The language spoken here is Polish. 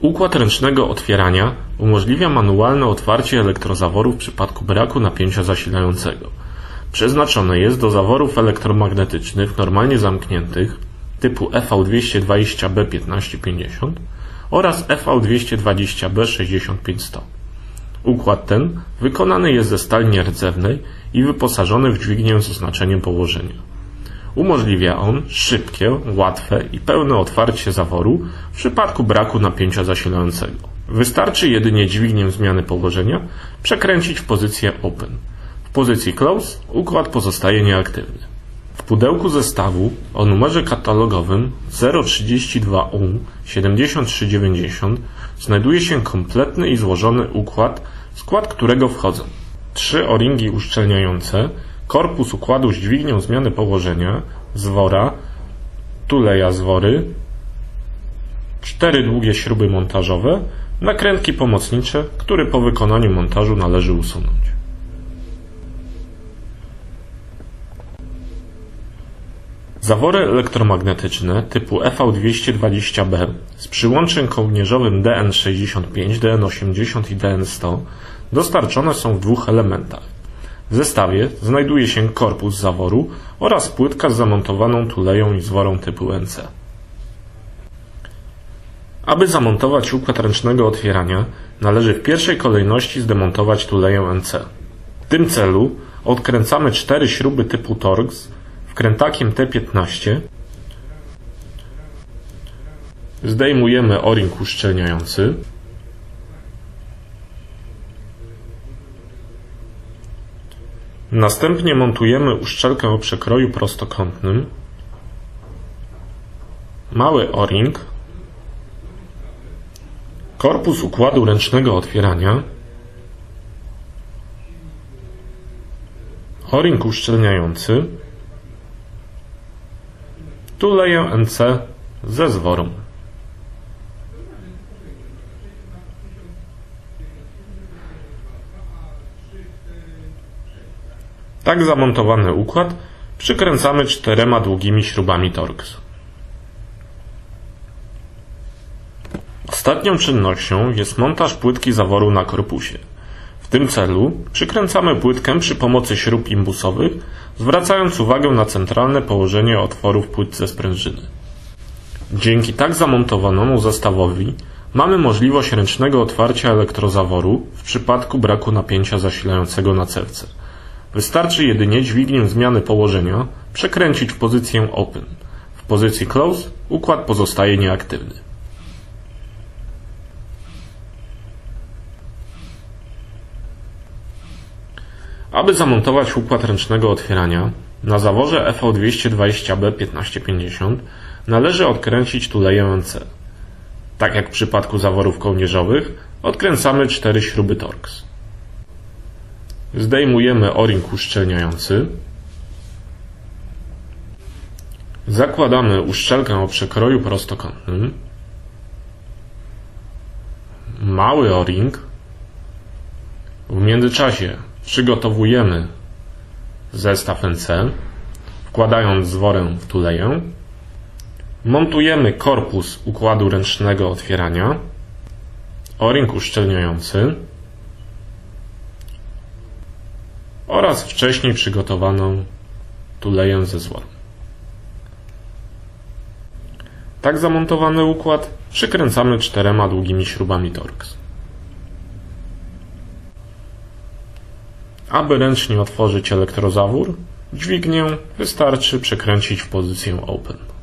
Układ ręcznego otwierania umożliwia manualne otwarcie elektrozaworu w przypadku braku napięcia zasilającego. Przeznaczone jest do zaworów elektromagnetycznych normalnie zamkniętych typu EV220B1550 oraz EV220B6500. Układ ten wykonany jest ze stali nierdzewnej i wyposażony w dźwignię z oznaczeniem położenia. Umożliwia on szybkie, łatwe i pełne otwarcie zaworu w przypadku braku napięcia zasilającego. Wystarczy jedynie dźwignię zmiany położenia przekręcić w pozycję Open. W pozycji Close układ pozostaje nieaktywny. W pudełku zestawu o numerze katalogowym 032U 7390 znajduje się kompletny i złożony układ, w skład którego wchodzą trzy o-ringi uszczelniające, korpus układu z dźwignią zmiany położenia, zwora, tuleja zwory, cztery długie śruby montażowe, nakrętki pomocnicze, które po wykonaniu montażu należy usunąć. Zawory elektromagnetyczne typu EV220B z przyłączem kołnierzowym DN65, DN80 i DN100 dostarczone są w dwóch elementach. W zestawie znajduje się korpus zaworu oraz płytka z zamontowaną tuleją i zworą typu NC. Aby zamontować układ ręcznego otwierania, należy w pierwszej kolejności zdemontować tuleję NC. W tym celu odkręcamy cztery śruby typu Torx wkrętakiem T15, zdejmujemy o-ring uszczelniający, Następnie montujemy uszczelkę o przekroju prostokątnym, mały o-ring, korpus układu ręcznego otwierania, o-ring uszczelniający, tuleję NC ze zworą. Tak zamontowany układ przykręcamy czterema długimi śrubami Torx. Ostatnią czynnością jest montaż płytki zaworu na korpusie. W tym celu przykręcamy płytkę przy pomocy śrub imbusowych, zwracając uwagę na centralne położenie otworu w płytce sprężyny. Dzięki tak zamontowanemu zestawowi mamy możliwość ręcznego otwarcia elektrozaworu w przypadku braku napięcia zasilającego na cewce. Wystarczy jedynie dźwignię zmiany położenia przekręcić w pozycję Open. W pozycji Close układ pozostaje nieaktywny. Aby zamontować układ ręcznego otwierania, na zaworze EV220B1550 należy odkręcić tuleję NC. Tak jak w przypadku zaworów kołnierzowych, odkręcamy cztery śruby Torx. Zdejmujemy o-ring uszczelniający. Zakładamy uszczelkę o przekroju prostokątnym. Mały o-ring. W międzyczasie przygotowujemy zestaw NC, wkładając zworę w tuleję. Montujemy korpus układu ręcznego otwierania, o-ring uszczelniający oraz wcześniej przygotowaną tuleję ze zworem. Tak zamontowany układ przykręcamy czterema długimi śrubami Torx. Aby ręcznie otworzyć elektrozawór, dźwignię wystarczy przekręcić w pozycję Open.